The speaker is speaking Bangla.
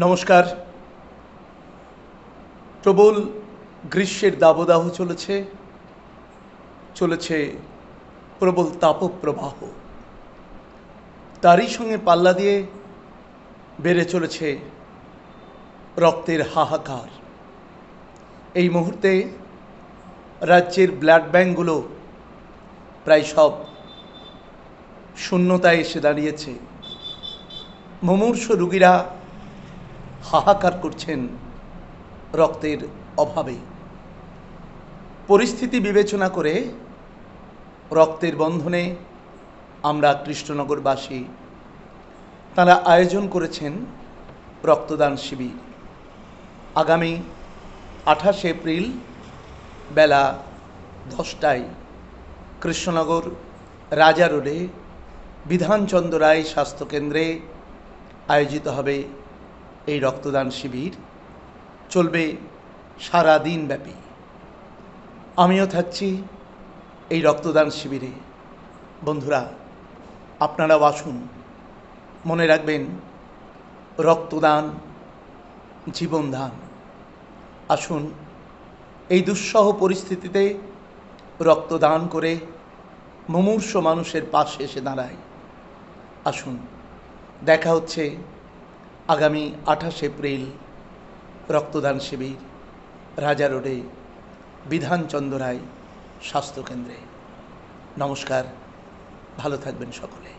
নমস্কার। প্রবল গ্রীষ্মের দাবদাহ চলেছে চলেছে প্রবল তাপপ্রবাহ। তারই সঙ্গে পাল্লা দিয়ে বেড়ে চলেছে রক্তের হাহাকার। এই মুহূর্তে রাজ্যের ব্লাড ব্যাঙ্কগুলো প্রায় সব শূন্যতায় এসে দাঁড়িয়েছে। মুমূর্ষ রুগীরা হাহাকার করছেন রক্তের অভাবে। পরিস্থিতি বিবেচনা করে রক্তের বন্ধনে আমরা কৃষ্ণনগরবাসী তারা আয়োজন করেছেন রক্তদান শিবির। আগামী আঠাশে এপ্রিল বেলা দশটায় কৃষ্ণনগর রাজা রোডে বিধানচন্দ্র রায় স্বাস্থ্যকেন্দ্রে আয়োজিত হবে এই রক্তদান শিবির চলবে সারা দিন ব্যাপী আমিও থাকছি এই রক্তদান শিবিরে। বন্ধুরা, আপনারাও আসুন। মনে রাখবেন, রক্তদান জীবনদান। আসুন, এই দুঃসহ পরিস্থিতিতে রক্তদান করে মুমূর্ষ মানুষের পাশে এসে দাঁড়ায় আসুন, দেখা হচ্ছে আগামী আঠাশ এপ্রিল রক্তদান শিবির রাজা রোডে বিধানচন্দ্র রায় স্বাস্থ্যকেন্দ্রে নমস্কার ভালো থাকবেন সকলে।